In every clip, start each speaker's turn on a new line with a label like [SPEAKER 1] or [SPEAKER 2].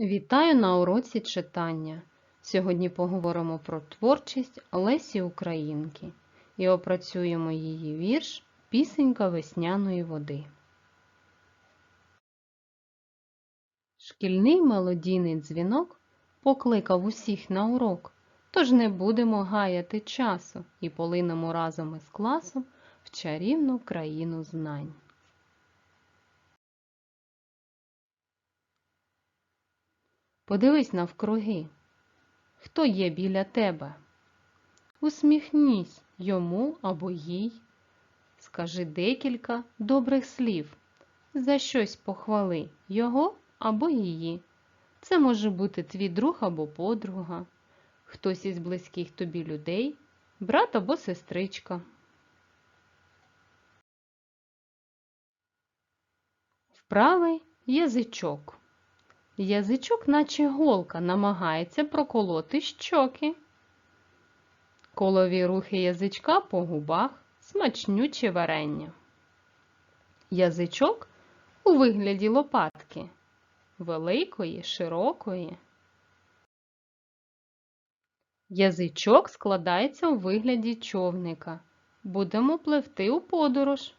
[SPEAKER 1] Вітаю на уроці читання. Сьогодні поговоримо про творчість Лесі Українки і опрацюємо її вірш Пісенька весняної води. Шкільний мелодійний дзвінок покликав усіх на урок, тож не будемо гаяти часу і полинемо разом із класом в чарівну країну знань. Подивись навкруги. Хто є біля тебе? Усміхнісь йому або їй. Скажи декілька добрих слів. За щось похвали його або її. Це може бути твій друг або подруга, хтось із близьких тобі людей, брат або сестричка. Вправий язичок. Язичок, наче голка, намагається проколоти щоки. Колові рухи язичка по губах, смачнюче варення. Язичок у вигляді лопатки, великої, широкої. Язичок складається у вигляді човника. Будемо пливти у подорож.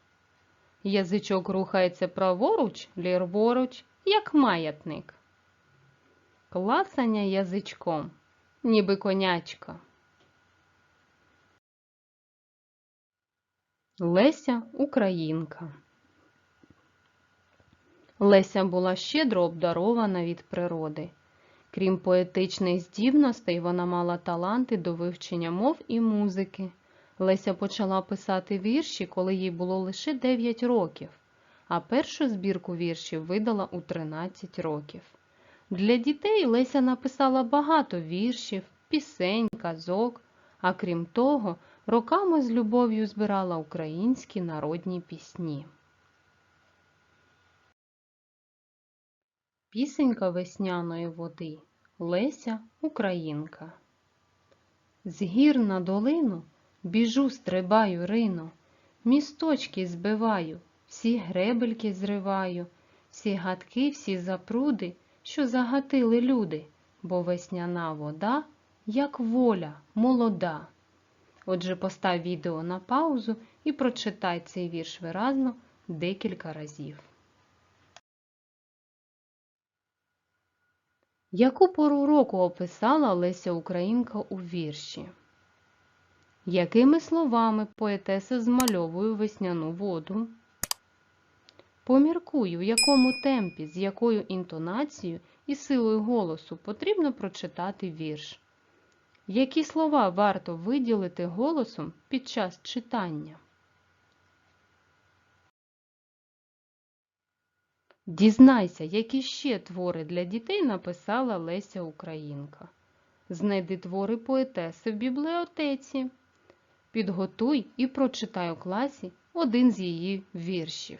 [SPEAKER 1] Язичок рухається праворуч, ліворуч, як маятник. Клацання язичком, ніби конячка. Леся Українка Леся була щедро обдарована від природи. Крім поетичних здібностей, вона мала таланти до вивчення мов і музики. Леся почала писати вірші, коли їй було лише 9 років, а першу збірку віршів видала у 13 років. Для дітей Леся написала багато віршів, пісень, казок, а крім того, роками з любов'ю збирала українські народні пісні. Пісенька весняної води Леся Українка. З гір на долину біжу, стрибаю рину, місточки збиваю, всі гребельки зриваю, всі гадки, всі запруди що загатили люди, бо весняна вода, як воля, молода. Отже, постав відео на паузу і прочитай цей вірш виразно декілька разів. Яку пору року описала Леся Українка у вірші? Якими словами поетеса змальовує весняну воду? Поміркуй, у якому темпі, з якою інтонацією і силою голосу потрібно прочитати вірш. Які слова варто виділити голосом під час читання? Дізнайся, які ще твори для дітей написала Леся Українка. Знайди твори поетеси в бібліотеці. Підготуй і прочитай у класі один з її віршів.